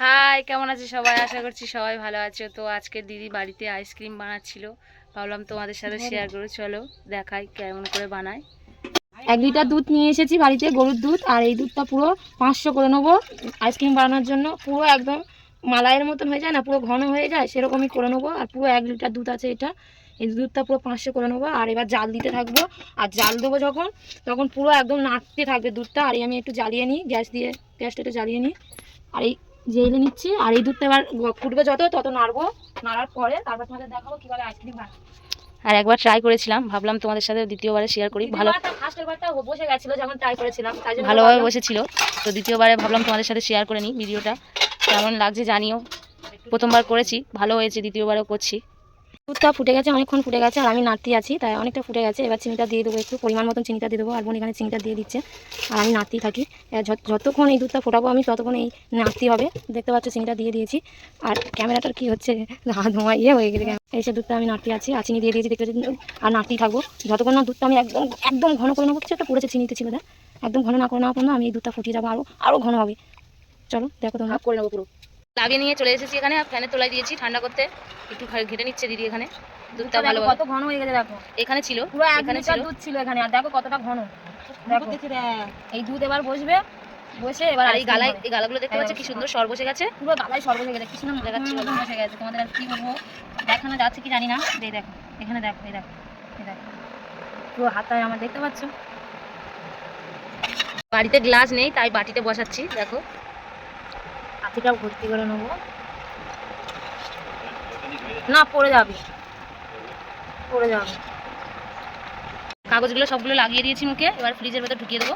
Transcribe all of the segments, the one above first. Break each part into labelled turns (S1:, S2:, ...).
S1: High কেমন আছে সবাই? আশা করছি সবাই ভালো আছে। তো আজকে দিদি বাড়িতে আইসক্রিম বানাচ্ছিল। ভাবলাম তোমাদের সাথে শেয়ার করে। চলো দেখাই কেমন করে বানায়।
S2: এক লিটার দুধ নিয়ে এসেছি বাড়িতে গরুর দুধ আর এই দুধটা পুরো পাঁচশো করে নেব আইসক্রিম বানানোর জন্য। পুরো একদম মালাইয়ের মতন হয়ে যায় না পুরো ঘন হয়ে যায় সেরকমই করে নেব। আর পুরো এক লিটার দুধ আছে এটা। এই দুধটা পুরো পাঁচশো করে নেব। আর এবার জাল দিতে থাকব। আর জাল দেবো যখন তখন পুরো একদম নাড়তে থাকবে দুধটা। আর আমি একটু জ্বালিয়ে নিই গ্যাস দিয়ে গ্যাসটা একটু জ্বালিয়ে নিই। আর এই জেলে নিচ্ছি। আর এই দুধটা এবার ফুটবে যত তত নাড়বো। নাড়ার পরে তারপর তোমাদের দেখাবো কীভাবে আইসক্রিম বানাই
S1: আর একবার ট্রাই করেছিলাম। ভাবলাম তোমাদের সাথে দ্বিতীয়বারে শেয়ার করি। ভালো
S2: বসে গেছিল যেমন ট্রাই করেছিলাম তাই
S1: ভালোভাবে বসেছিল। তো দ্বিতীয়বারে ভাবলাম তোমাদের সাথে শেয়ার করে নিই ভিডিওটা। কেমন লাগছে জানিও। প্রথমবার করেছি ভালো হয়েছে দ্বিতীয়বারও করছি।
S2: দুধটা ফুটে গেছে, অনেকক্ষণ ফুটে গেছে আর আমি নাড়তে আছি, তাই অনেকটা ফুটে গেছে। এবার চিনিটা দিয়ে দেবো একটু, পরিমাণ মতন চিনিটা দিয়ে দেবো। আর বোন এখানে চিনিটা দিয়ে দিচ্ছে আর আমি নাড়তেই থাকি। যতক্ষণ এই দুধটা ফোটাবো আমি ততক্ষণ এই নাড়তেই হবে। দেখতে পাচ্ছ চিনিটা দিয়ে দিয়েছি। আর ক্যামেরাটার কি হচ্ছে? হাত ধোঁয়া ইয়ে হয়ে গেছে এই সে দুধটা আমি নাড়তে আছি আর চিনি দিয়ে দিয়েছি, দেখতে আর নাড়তেই থাকব। যতক্ষণ না দুধটা আমি একদম একদম ঘন করে নেব, কিছু একটা পড়েছে চিনিতে ছিল না একদম ঘন না করে নেওয়া পর্যন্ত আমি এই দুধটা ফুটিয়ে যাব আরও আরও ঘন হবে। চলো, দেখো তোমরা।
S1: করে নেব পুরো। লাগিয়ে নিয়ে চলে এসেছি এখানে আর ফ্যানের তলায় দিয়েছি ঠান্ডা করতে। একটু ঘেটে নিচ্ছে দিদি এখানে দুধটা ভালো
S2: কত ঘন হয়ে গেছে দেখো।
S1: এখানে ছিল
S2: পুরো
S1: এখানে ছিল।
S2: দুধ ছিল এখানে আর দেখো কতটা ঘন। দেখো এই দুধ এবার বসবে বসে এবার
S1: আর এই গালায় এই গালাগুলো দেখতে পাচ্ছ কি সুন্দর সর বসে গেছে?
S2: পুরো গালায় সর্ব হয়ে গেছে
S1: দেখাচ্ছি
S2: দেখাচ্ছি
S1: বলো।
S2: বসে গেছে তোমাদের আর কি বলব? দেখানো যাচ্ছে কি জানি না এই দেখো এখানে দেখো এই দেখো এই দেখো। পুরো হাতায় আমার দেখতে পাচ্ছ?
S1: বাড়িতে গ্লাস নেই তাই বাটিতে বসাচ্ছি দেখো।
S2: হাতিটাও ভর্তি করে নেব। না, পড়ে যাবে। পড়ে যাবে।
S1: কাগজগুলো সবগুলো লাগিয়ে দিয়েছি মুখে, এবার ফ্রিজের ভেতর ঢুকিয়ে দেবো।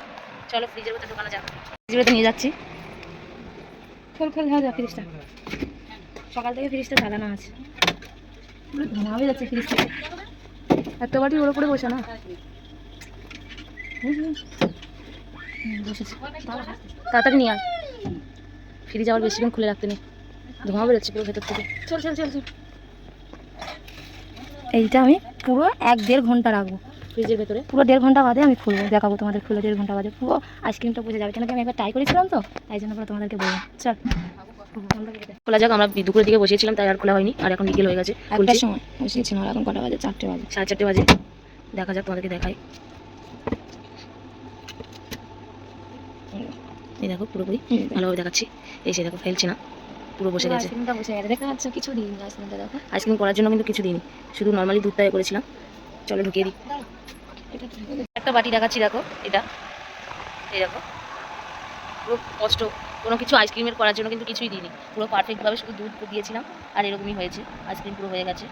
S1: চলো, ফ্রিজের ভেতর ঢোকানো যাক। ফ্রিজের ভেতর নিয়ে যাচ্ছি।
S2: খোল খোল হয়ে যা ফ্রিজটা। সকাল থেকে ফ্রিজটা চালানো আছে। হয়ে যাচ্ছে ফ্রিজ থেকে। এত বাটি ওর উপরে বসে না?
S1: তাড়াতাড়ি নিয়ে আয়। ফ্রিজ আবার বেশিক্ষণ খুলে রাখতে নেই। ধোঁয়া বেরোচ্ছে পুরো ভেতর থেকে।
S2: চল চল চল চল। এইটা আমি পুরো এক দেড় ঘণ্টা রাখব।
S1: ফ্রিজের ভেতরে?
S2: পুরো দেড় ঘণ্টা বাদে আমি খুলবো। দেখাবো তোমাদের খুলে দেড় ঘণ্টা বাদে। পুরো আইসক্রিমটা বুঝে যাবে। কেন কি আমি একবার ট্রাই করেছিলাম তো? তাই জন্য পরে তোমাদেরকে বলব চল।
S1: খোলা যাক আমরা দুপুরের দিকে বসিয়েছিলাম তাই আর খোলা হয়নি। আর এখন বিকেল হয়ে গেছে।
S2: একটার সময়। বসিয়েছিলাম এখন কটা বাজে? চারটে বাজে।
S1: সাড়ে চারটে বাজে। দেখা যাক তোমাদেরকে দেখাই। এই দেখো পুরোপুরি ভালোভাবে দেখাচ্ছি। এই সে দেখো ফেলছি না পুরো বসে গেছে।
S2: বসে গেছে। কিছু দিন আইসক্রিমটা দেখো।
S1: আইসক্রিম করার জন্য কিন্তু কিছু দিইনি। শুধু নর্মালি দুধটা করেছিলাম। চলো ঢুকিয়ে দিই। একটা বাটি দেখাচ্ছি দেখো এটা। এই দেখো। পুরো কষ্ট কোনো কিছু আইসক্রিমের করার জন্য কিন্তু কিছুই দিইনি। পুরো পারফেক্টভাবে শুধু দুধ দিয়েছিলাম আর এরকমই হয়েছে। আইসক্রিম পুরো হয়ে গেছে।